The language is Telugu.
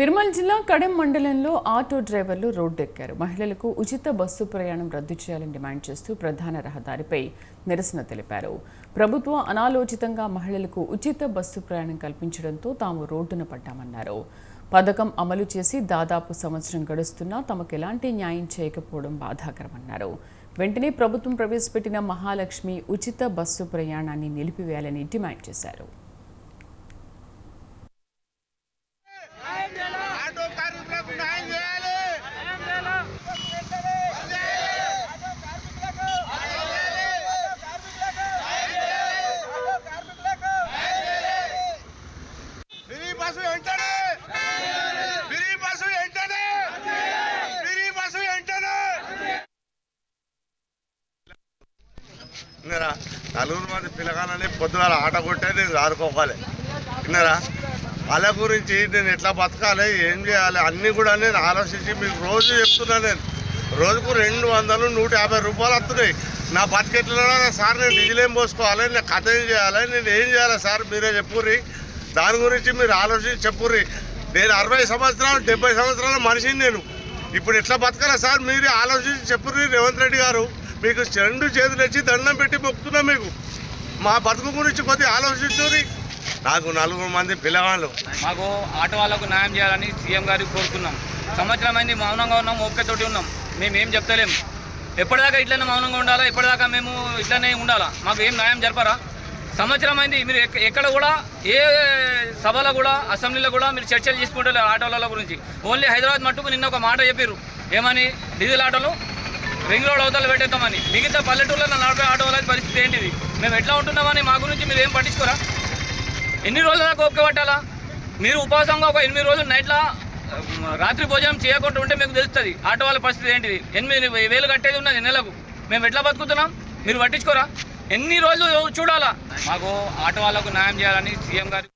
నిర్మల్ జిల్లా కడెం మండలంలో ఆటో డ్రైవర్లు రోడ్డెక్కారు. మహిళలకు ఉచిత బస్సు ప్రయాణం రద్దు చేయాలని డిమాండ్ చేస్తూ ప్రధాన రహదారిపై నిరసన తెలిపారు. ప్రభుత్వం అనాలోచితంగా మహిళలకు ఉచిత బస్సు ప్రయాణం కల్పించడంతో తాము రోడ్డున పడ్డామన్నారు. పథకం అమలు చేసి దాదాపు సంవత్సరం గడుస్తున్నా తమకు ఎలాంటి న్యాయం చేయకపోవడం బాధాకరమన్నారు. వెంటనే ప్రభుత్వం ప్రవేశపెట్టిన మహాలక్ష్మి ఉచిత బస్సు ప్రయాణాన్ని నిలిపివేయాలని డిమాండ్ చేశారు ఆటో కార్మికులకు న్యాయం చేయాలి ఫ్రీ బస్సు వెంటనే ఫ్రీ బస్సు వెంటనే ఫ్రీ బస్సు వెంటనే విన్నారా నలుగురు మంది పిల్లగానని పొద్దుగాల ఆట కొట్టే నేను ఆడుకోవాలి. విన్నారా వాళ్ళ గురించి నేను ఎట్లా బతకాలి? ఏం చేయాలి? అన్నీ కూడా నేను ఆలోచించి మీకు రోజు చెప్తున్నా నేను. రోజుకు రెండు వందలు నూట యాభై రూపాయలు వస్తున్నాయి. నా బతికెట్లో సార్ నేను డీజిల్ ఏం పోసుకోవాలి? నేను కథ ఏం చేయాలి? నేను ఏం చేయాలి సార్? మీరే చెప్పుర్రి. దాని గురించి మీరు ఆలోచించి చెప్పుర్రి. నేను అరవై సంవత్సరాలు డెబ్బై సంవత్సరాల మనిషిని నేను. ఇప్పుడు ఎట్లా బతకాలి సార్? మీరు ఆలోచించి చెప్పుర్రి రేవంత్ రెడ్డి గారు. మీకు రెండు చేతులు ఇచ్చి దండం పెట్టి మొక్కుతున్నాం మీకు. మా బతుకు గురించి కొద్దిగా ఆలోచించుర్రి నాకు నలుగురు మంది పిల్లవాళ్ళు. మాకు ఆటో వాళ్ళకు న్యాయం చేయాలని సీఎం గారికి కోరుతున్నాం. సంవత్సరం అయింది మౌనంగా ఉన్నాం ఓపికతోటి ఉన్నాం. మేము ఏం చెప్తలేం. ఎప్పటిదాకా ఇట్లనే మౌనంగా ఉండాలా? ఎప్పటిదాకా మేము ఇట్లనే ఉండాలా? మాకు ఏం న్యాయం జరపరా? సంవత్సరం అయింది మీరు ఎక్కడ కూడా ఏ సభలో కూడా అసెంబ్లీలో కూడా మీరు చర్చలు చేసుకుంటారు ఆటోల గురించి. ఓన్లీ హైదరాబాద్ మట్టుకు నిన్న ఒక మాట చెప్పారు ఏమని? డీజిల్ ఆటోలు? రింగ్ రోడ్ అవతల పెట్టేద్దామని. మిగతా పల్లెటూళ్ళలో నలభై ఆటో వాళ్ళ పరిస్థితి ఏంటిది? మేము ఎట్లా ఉంటున్నామని మా గురించి మీరు ఏం పట్టించుకోరా? ఎన్ని రోజుల దాకా పట్టాలా? మీరు ఉపవాసంగా ఒక ఎనిమిది రోజులు నైట్లా రాత్రి భోజనం చేయకుండా ఉంటే మీకు తెలుస్తుంది. ఆటో వాళ్ళ పరిస్థితి ఏంటిది? ఎనిమిది వేలు కట్టేది ఉన్నది నెలకు. మేము ఎట్లా బతుకుతున్నాం? మీరు పట్టించుకోరా? ఎన్ని రోజులు చూడాలా? మాకు ఆటో వాళ్ళకు న్యాయం చేయాలని సీఎం గారు